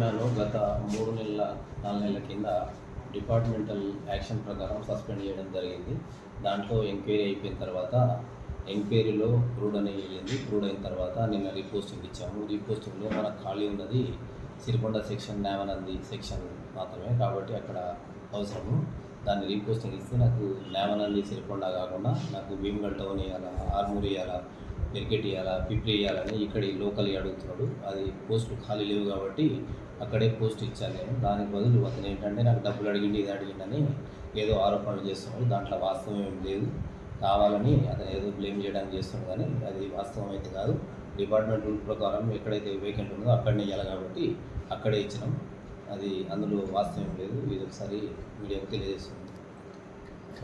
నేను గత మూడు నెలల నాలుగు నెలల కింద డిపార్ట్మెంటల్ యాక్షన్ ప్రకారం సస్పెండ్ చేయడం జరిగింది. దాంట్లో ఎంక్వైరీ అయిపోయిన తర్వాత ఎంక్వైరీలో క్రూడ్ అని వెళ్ళింది. క్రూడ్ అయిన తర్వాత నిన్న రీపోస్టింగ్ ఇచ్చాము. రీపోస్టింగ్లో మనకు ఖాళీ ఉన్నది సిరికొండ సెక్షన్ న్యామనంది సెక్షన్ మాత్రమే. కాబట్టి అక్కడ అవసరము. దాన్ని రీపోస్టింగ్ ఇస్తే నాకు న్యామనంది సిరికొండ కాకుండా నాకు భీమగల్ టౌన్ ఇవ్వాలా ఆర్మూర్ ఇవ్వాలా క్రికెట్ ఇవ్వాలా పిప్లి ఇవ్వాలని ఇక్కడ ఈ లోకల్ అడుగుతున్నాడు. అది పోస్టులు ఖాళీ లేవు కాబట్టి అక్కడే పోస్ట్ ఇచ్చాను నేను. దానికి బదులు అతను ఏంటంటే నాకు డబ్బులు అడిగిండి ఇది అడిగిండని ఏదో ఆరోపణలు చేస్తున్నాడు. దాంట్లో వాస్తవం ఏం లేదు. కావాలని అతను ఏదో బ్లేమ్ చేయడానికి చేస్తున్నాడు కానీ అది వాస్తవం అయితే కాదు. డిపార్ట్మెంట్ రూల్ ప్రకారం ఎక్కడైతే వేకెంట్ ఉందో అక్కడనే ఇవ్వాలి కాబట్టి అక్కడే ఇచ్చినాం. అది అందులో వాస్తవం లేదు. ఇది ఒకసారి మీడియాకు తెలియజేస్తుంది